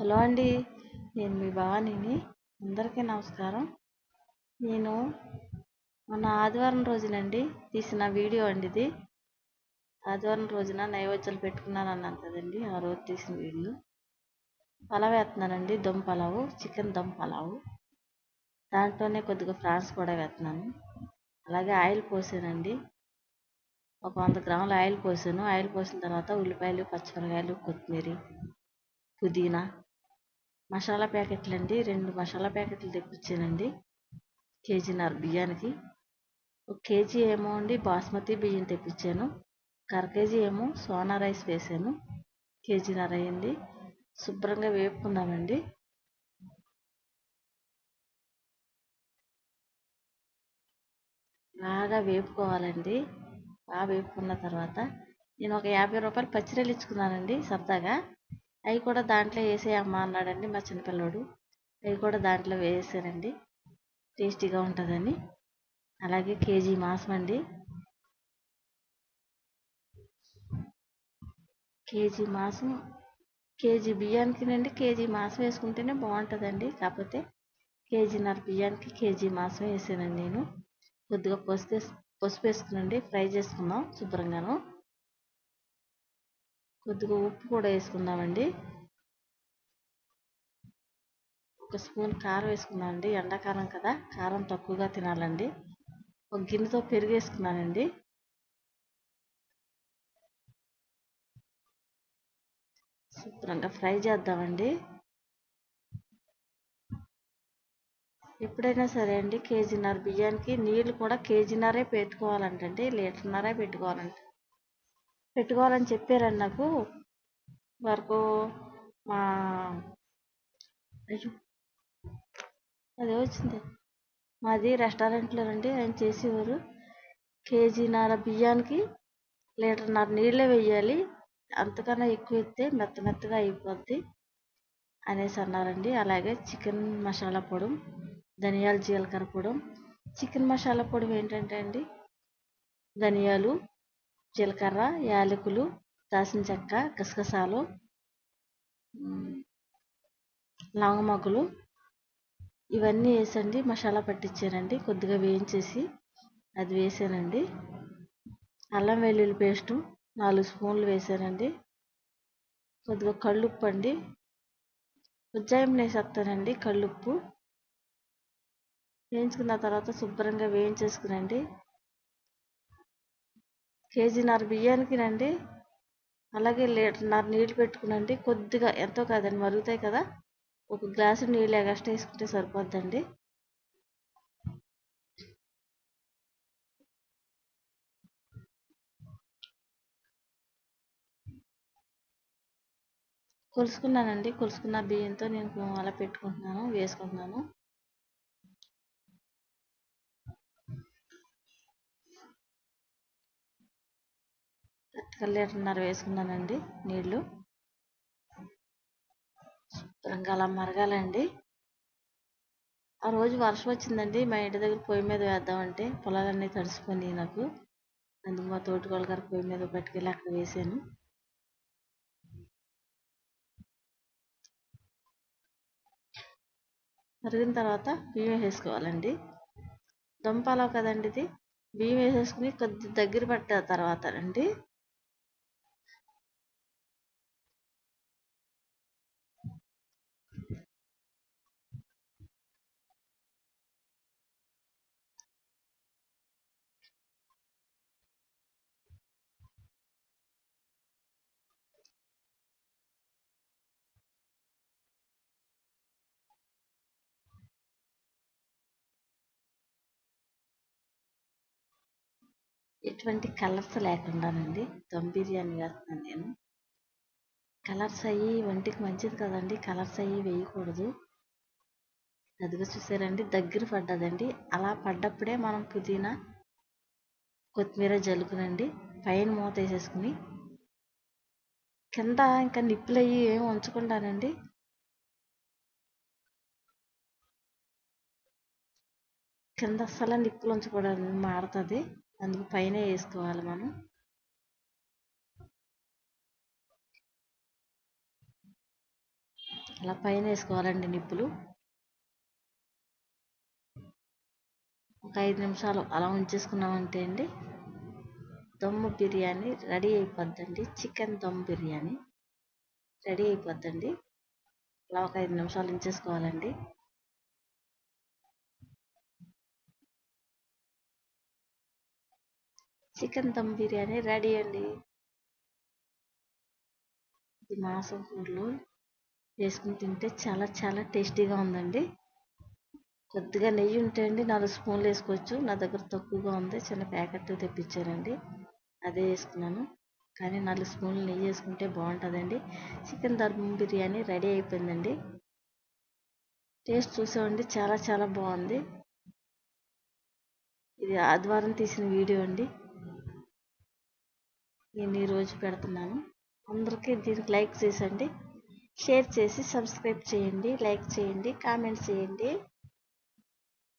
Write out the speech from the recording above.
Hello అండి. నేను మీ భవానీని. అందరికీ నమస్కారం. నేను మొన్న ఆదివారం రోజునండి తీసిన వీడియో అండి ఇది. ఆదివారం రోజున నైవేద్యాలు పెట్టుకున్నాను అన్నాను కదండి ఆ రోజు తీసిన వీడియో. పలావ్ వేస్తున్నానండి దమ్ పలావు చికెన్ దమ్ పలావు. దాంట్లోనే కొద్దిగా ఫ్రాన్స్ కూడా వేస్తున్నాను అలాగే ఆయిల్ పోసానండి. ఒక వంద గ్రాముల ఆయిల్ పోసాను. ఆయిల్ పోసిన తర్వాత ఉల్లిపాయలు పచ్చిమిరకాయలు కొత్తిమీర పుదీనా మసాలా ప్యాకెట్లు అండి రెండు మసాలా ప్యాకెట్లు తెప్పించానండి. కేజీన్నర బియ్యానికి. ఒక కేజీ ఏమో అండి బాస్మతి బియ్యం తెప్పించాను. అర కేజీ ఏమో సోనా రైస్ వేసాను. కేజీన్నర అయ్యింది. శుభ్రంగా వేపుకుందామండి. బాగా వేపుకోవాలండి. బాగా వేపుకున్న తర్వాత నేను ఒక యాభై రూపాయలు పచ్చిరొయ్యలు ఇచ్చుకున్నానండి సరదాగా. అవి కూడా దాంట్లో వేసేయమ్మా అన్నాడండి మా చిన్నపిల్లోడు. అవి కూడా దాంట్లో వేసానండి. టేస్టీగా ఉంటుందని. అలాగే కేజీ మాంసం అండి. కేజీ మాంసం కేజీ బియ్యానికినండి. కేజీ మాంసం వేసుకుంటేనే బాగుంటుందండి. కాకపోతే కేజీన్నర బియ్యానికి కేజీ మాంసం వేసానండి నేను. కొద్దిగా పసుపు పసుపు వేసుకునండి ఫ్రై చేసుకుందాం శుభ్రంగాను. కొద్దిగా ఉప్పు కూడా వేసుకుందామండి. ఒక స్పూన్ కారం వేసుకున్నానండి ఎండాకాలం కదా కారం తక్కువగా తినాలండి. ఒక గిన్నెతో పెరుగు వేసుకున్నానండి శుభ్రంగా ఫ్రై చేద్దామండి. ఎప్పుడైనా సరే అండి కేజీన్నర బియ్యానికి నీళ్ళు కూడా కేజీన్నరే పెట్టుకోవాలంటండి లీటర్న్నరే పెట్టుకోవాలంట పెట్టుకోవాలని చెప్పారండి నాకు. వరకు మా అయ్యో అదే వచ్చింది. మాది రెస్టారెంట్లోనండి ఆయన చేసేవారు. కేజీన్నర బియ్యానికి లీటర్న్నర నీళ్ళే వేయాలి అంతకన్నా ఎక్కువ ఇస్తే మెత్త మెత్తగా అయిపోద్ది అనేసి అన్నారండి. అలాగే చికెన్ మసాలా పొడి ధనియాల జీలకర్ర పొడి. చికెన్ మసాలా పొడి ఏంటంటే అండి ధనియాలు జీలకర్ర యాలకులు దాల్చిన చెక్క గసగసాలు లవంగమొగ్గలు. ఇవన్నీ వేసండి మసాలా పట్టించానండి. కొద్దిగా వేయించేసి అది వేసానండి. అల్లం వెల్లుల్లి పేస్టు నాలుగు స్పూన్లు వేసానండి. కొద్దిగా కళ్ళుప్పు అండి. ఉజ్జాయింపులు వేసేస్తానండి కళ్ళుప్పు. వేయించుకున్న తర్వాత శుభ్రంగా వేయించేసుకునండి. కేజీన్నర బియ్యానికి రండి అలాగే లీటర్న్నర నీళ్ళు పెట్టుకునండి. కొద్దిగా ఎంతో కాదండి మరుగుతాయి కదా. ఒక గ్లాసు నీళ్ళు ఎగస్ట్రా వేసుకుంటే సరిపోద్దండి. కొలుసుకున్నానండి. కొలుసుకున్న బియ్యంతో నేను అలా పెట్టుకుంటున్నాను వేసుకుంటున్నాను. లీటర్న్నర వేసుకున్నానండి నీళ్ళు. శుభ్రంగా అలా మరగాలండి. ఆ రోజు వర్షం వచ్చిందండి మా ఇంటి దగ్గర పొయ్యి మీద వేద్దామంటే పొలాలన్నీ తడిసిపోయినాయి నాకు. అందుకు మా తోటికోళ్ళ గారు పొయ్యి మీద పట్టుకెళ్ళి అక్కడ వేసాను. మరిగిన తర్వాత బియ్యం వేసుకోవాలండి దొంపాలో కదండి ఇది బియ్యం వేసేసుకుని కొద్ది దగ్గర పట్టిన తర్వాత అండి. ఎటువంటి కలర్స్ లేకుండానండి. దమ్ బిర్యానీ వేస్తున్నాను నేను. కలర్స్ అయ్యి ఒంటికి మంచిది కదండి. కలర్స్ అయ్యి వేయకూడదు. అదిగో చూసారండి దగ్గర పడ్డదండి. అలా పడ్డప్పుడే మనం పుదీనా కొత్తిమీర జలుకునండి పైన మూత వేసేసుకుని కింద ఇంకా నిప్పులు అయ్యి ఏమి ఉంచకుండానండి. కింద అస్సలు నిప్పులు ఉంచకూడదు. మారుతుంది. అందుకు పైన వేసుకోవాలి మనం. అలా పైన వేసుకోవాలండి నిప్పులు. ఒక ఐదు నిమిషాలు అలా ఉంచేసుకున్నామంటే అండి దమ్ బిర్యానీ రెడీ అయిపోద్దండి. చికెన్ దమ్ బిర్యానీ రెడీ అయిపోద్దండి. అలా ఒక ఐదు నిమిషాలు ఉంచేసుకోవాలండి. చికెన్ దమ్ బిర్యానీ రెడీ అండి. ఇది మాసం కూరలో వేసుకుని తింటే చాలా చాలా టేస్టీగా ఉందండి. కొద్దిగా నెయ్యి ఉంటే అండి నాలుగు స్పూన్లు వేసుకోవచ్చు. నా దగ్గర తక్కువగా ఉంది. చిన్న ప్యాకెట్ తెప్పించారండి అదే వేసుకున్నాను. కానీ నాలుగు స్పూన్లు నెయ్యి వేసుకుంటే బాగుంటుందండి. చికెన్ దమ్ బిర్యానీ రెడీ అయిపోయిందండి. టేస్ట్ చూసామండి. చాలా చాలా బాగుంది. ఇది ఆదివారం తీసిన వీడియో అండి. నేను ఈరోజు పెడుతున్నాను. అందరికీ దీనికి లైక్ చేసండి. షేర్ చేసి సబ్స్క్రైబ్ చేయండి. లైక్ చేయండి. కామెంట్ చేయండి.